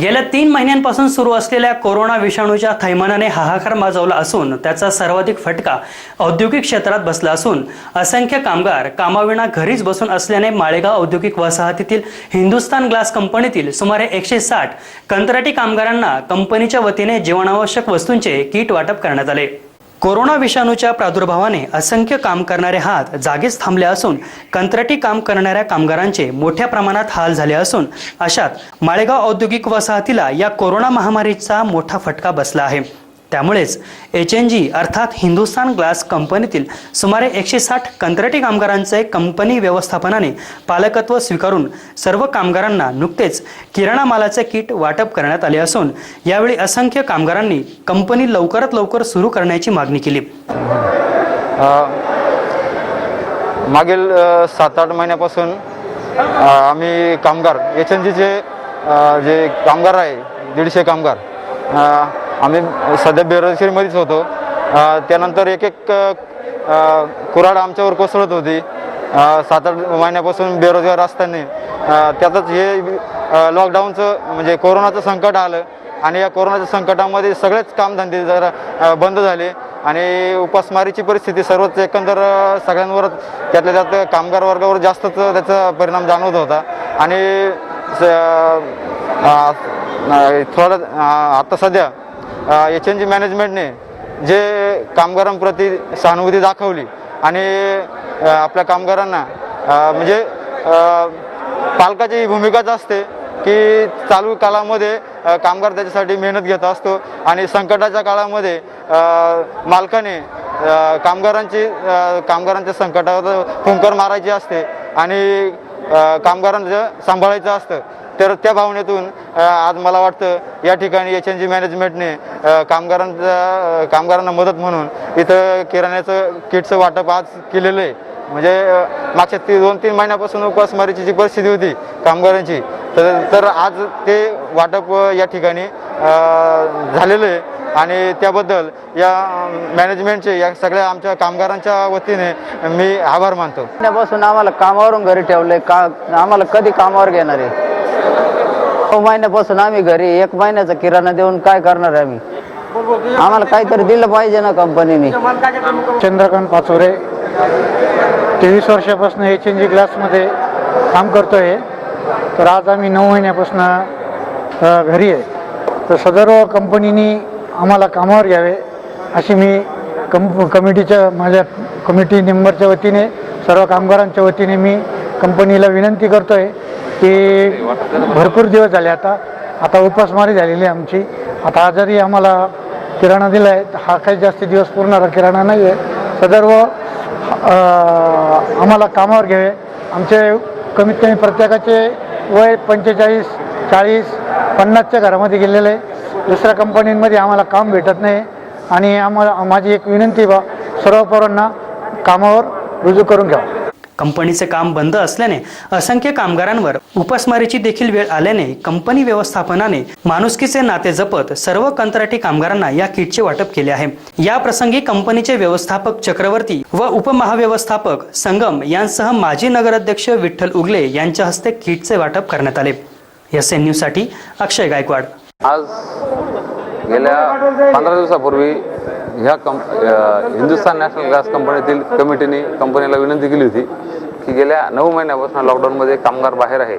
गेल्या तीन महिन्यांपासून सुरू असलेल्या कोरोना विषाणूच्या थैमानाने हाहाकार माजवला असून त्याचा सर्वाधिक फटका औद्योगिक क्षेत्रात बसला असून असंख्य कामगार कामाविना घरीच बसून असल्याने माळेगाव औद्योगिक वसाहतीतील हिंदुस्तान ग्लास कंपनीतील सुमारे एकशे साठ कंत्राटी कामगारांना कंपनीच्या वतीने जीवनावश्यक वस्तूंचे किट वाटप करण्यात आले. कोरोना विषाणूच्या प्रादुर्भावाने असंख्य काम करणारे हात जागीच थांबले असून कंत्राटी काम करणाऱ्या कामगारांचे मोठ्या प्रमाणात हाल झाले असून अशात माळेगाव औद्योगिक वसाहतीला या कोरोना महामारीचा मोठा फटका बसला आहे. त्यामुळेच एच एन जी अर्थात हिंदुस्तान ग्लास कंपनीतील सुमारे एकशे साठ कंत्राटी कामगारांचे कंपनी व्यवस्थापनाने पालकत्व स्वीकारून सर्व कामगारांना नुकतेच किराणा मालाचे किट वाटप करण्यात आले असून यावेळी असंख्य कामगारांनी कंपनी लवकरात लवकर सुरू करण्याची मागणी केली. मागील सात आठ महिन्यापासून आम्ही कामगार एच एन जीचे जे कामगार आहे दीडशे कामगार आम्ही सध्या बेरोजगारीमध्येच होतो. त्यानंतर एक एक कुराड कुऱ्हाड आमच्यावर कोसळत होती. सात आठ महिन्यापासून बेरोजगार असताना. त्यातच हे लॉकडाऊनचं म्हणजे कोरोनाचं संकट आलं आणि या कोरोनाच्या संकटामध्ये सगळेच कामधंदे जरा बंद झाले आणि उपासमारीची परिस्थिती सर्वच एकंदर सगळ्यांवरच त्यातल्या त्यात कामगार वर्गावर जास्तच त्याचा परिणाम जाणवत होता. आणि स- थोडं आता सध्या एच एन जी मॅनेजमेंटने जे कामगारांप्रती सहानुभूती दाखवली आणि आपल्या कामगारांना म्हणजे पालकाची ही भूमिकाच असते की चालू काळामध्ये कामगार त्याच्यासाठी मेहनत घेत असतो आणि संकटाच्या काळामध्ये मालकाने कामगारांची कामगारांच्या संकटावर फुंकर मारायची असते आणि कामगारांचं सांभाळायचं असतं. तर त्या भावनेतून आज मला वाटतं या ठिकाणी एच एन जी मॅनेजमेंटने कामगारांचा कामगारांना मदत म्हणून इथं किराण्याचं किटचं वाटप आज केलेलं आहे. म्हणजे मागच्या ती दोन तीन महिन्यापासून उपासमारीची जी परिस्थिती होती कामगारांची तर तर आज ते वाटप या ठिकाणी झालेलं आहे. आणि त्याबद्दल या मॅनेजमेंटचे या सगळ्या आमच्या कामगारांच्या वतीने मी आभार मानतो. महिन्यापासून आम्हाला कामावरून घरी ठेवले का आम्हाला कधी कामावर घेणार आहे? महिन्यापासून आम्ही घरी एक महिन्याचा किराणा देऊन काय करणार आहे आम्ही? आम्हाला काहीतरी दिलं पाहिजे ना कंपनीने. चंद्रकांत पाचोरे तेवीस वर्षापासून एच एन जी ग्लासमध्ये काम करतो आहे तर आज आम्ही नऊ महिन्यापासून घरी आहे. तर सदर कंपनीने आम्हाला कामावर घ्यावे अशी मी कम कमिटीच्या माझ्या कमिटी मेंबरच्या वतीने सर्व कामगारांच्या वतीने मी कंपनीला विनंती करतो आहे की भरपूर दिवस झाले आता. आता उपासमारी झालेली आहे आमची. आता आजारी आम्हाला. किराणा दिला आहे हा काही जास्त दिवस पुरणारा किराणा नाही आहे सदर्व आम्हाला कामावर घ्यावे. आमचे कमीत कमी प्रत्येकाचे वय पंचेचाळीस चाळीस पन्नासच्या घरामध्ये गेलेलं आहे. दुसऱ्या कंपनीमध्ये आम्हाला काम भेटत नाही. आणि आम्हाला माझी एक विनंती बा सर्व पोरांना कामावर रुजू करून घ्यावं. कंपनीचे काम बंद असल्याने असंख्य कामगारांवर उपासमारीची देखील वेळ आल्याने कंपनी व्यवस्थापनाने माणुसकीचे नाते जपत सर्व कंत्राटी कामगारांना या किटचे वाटप केले आहे. या प्रसंगी कंपनीचे व्यवस्थापक चक्रवर्ती व उपमहाव्यवस्थापक संगम यांसह माजी नगराध्यक्ष विठ्ठल उगले यांच्या हस्ते किटचे वाटप करण्यात आले. एस एन न्यूजसाठी अक्षय गायकवाड. आज गेल्या पंधरा दिवसापूर्वी ह्या कं हिंदुस्तान नॅशनल गॅस कंपनीतील कमिटीने कंपनीला विनंती केली होती की गेल्या नऊ महिन्यापासून लॉकडाऊनमध्ये कामगार बाहेर आहे.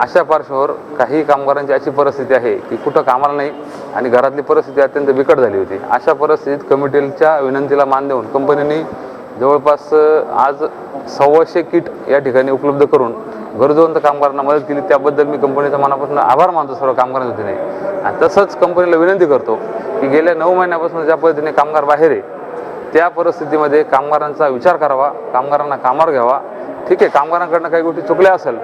अशा पार्श्वभूमीवर काही कामगारांची अशी परिस्थिती आहे की कुठं कामाला नाही आणि घरातली परिस्थिती अत्यंत बिकट झाली होती. अशा परिस्थितीत कमिटीच्या विनंतीला मान देऊन कंपनीने जवळपास आज सव्वाशे किट या ठिकाणी उपलब्ध करून गरजवंत कामगारांना मदत केली. त्याबद्दल मी कंपनीचा मनापासून आभार मानतो. सर्व कामगारांच्या वतीने. आणि तसंच कंपनीला विनंती करतो की गेल्या नऊ महिन्यापासून ज्या पद्धतीने कामगार बाहेर आहे त्या परिस्थितीमध्ये कामगारांचा विचार करावा कामगारांना कामावर घ्यावा. ठीक आहे कामगारांकडनं काही गोष्टी चुकल्या असेल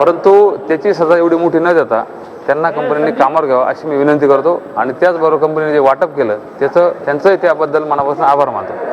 परंतु त्याची सजा एवढी मोठी न देता त्यांना कंपनीने कामावर घ्यावं अशी मी विनंती करतो. आणि त्याचबरोबर कंपनीने जे वाटप केलं त्याचं त्यांचंही त्याबद्दल मनापासून आभार मानतो.